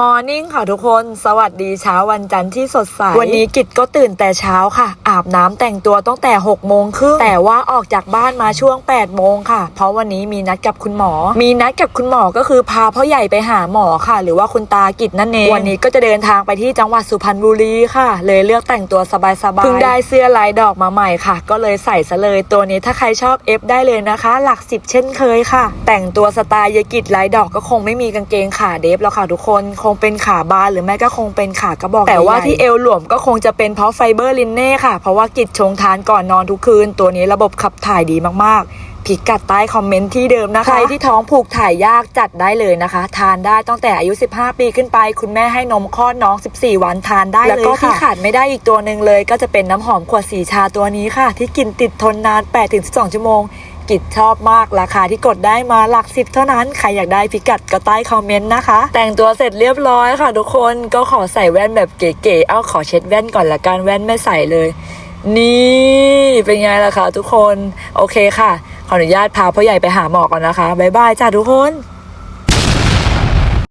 มอร์นิ่งค่ะทุกคน สวัสดีเช้าวันจันทร์ที่สดใส วันนี้กิจก็ตื่นแต่เช้าค่ะ อาบน้ำแต่งตัวตั้งแต่6กโมงครึ่งแต่ว่าออกจากบ้านมาช่วง8ปดโมงค่ะ เพราะวันนี้มีนัดกับคุณหมอ มีนัดกับคุณหมอก็คือพาพ่อใหญ่ไปหาหมอค่ะ หรือว่าคุณตากิจนั่นเอง วันนี้ก็จะเดินทางไปที่จังหวัดสุพรรณบุรีค่ะ เลยเลือกแต่งตัวสบายๆเพิ่งได้เสื้อลายดอกมาใหม่ค่ะ ก็เลยใส่ซะเลยตัวนี้ถ้าใครชอบเอฟได้เลยนะคะ หลักสิบเช่นเคยค่ะ แต่งตัวสไตล์ยายกิจลายดอกก็คงไม่มีกางเกงขาเดฟแล้วค่ะทุกคนคงเป็นขาบานหรือไม่ก็คงเป็นขากระบอก แต่ว่าที่เอวหลวมก็คงจะเป็นเพราะไฟเบอร์ลินเน่ค่ะ เพราะว่ากิจชงทานก่อนนอนทุกคืน ตัวนี้ระบบขับถ่ายดีมากๆพิกัดใต้คอมเมนต์ที่เดิมนะคะ ใครที่ท้องผูกถ่ายยากจัดได้เลยนะคะ ทานได้ตั้งแต่อายุ 15 ปีขึ้นไป คุณแม่ให้นมคลอดน้อง 14 วันทานได้เลยแล้วก็ที่ขาดไม่ได้อีกตัวหนึ่งเลย ก็จะเป็นน้ำหอมขวดสีชาตัวนี้ค่ะ ที่กินติดทนนาน 8-12 ชั่วโมง กิจชอบมากราคาที่กดได้มาหลักสิบเท่านั้น ใครอยากได้พิกัดก็ใต้คอมเมนต์นะคะ แต่งตัวเสร็จเรียบร้อยค่ะทุกคนก็ขอใส่แว่นแบบเก๋ๆเอาขอเช็ดแว่นก่อนละกันแว่นไม่ใส่เลย นี่เป็นไงล่ะคะทุกคน โอเคค่ะ ขออนุญาตพาพ่อใหญ่ไปหาหมอก่อนนะคะบ๊ายบายจ้าทุกคน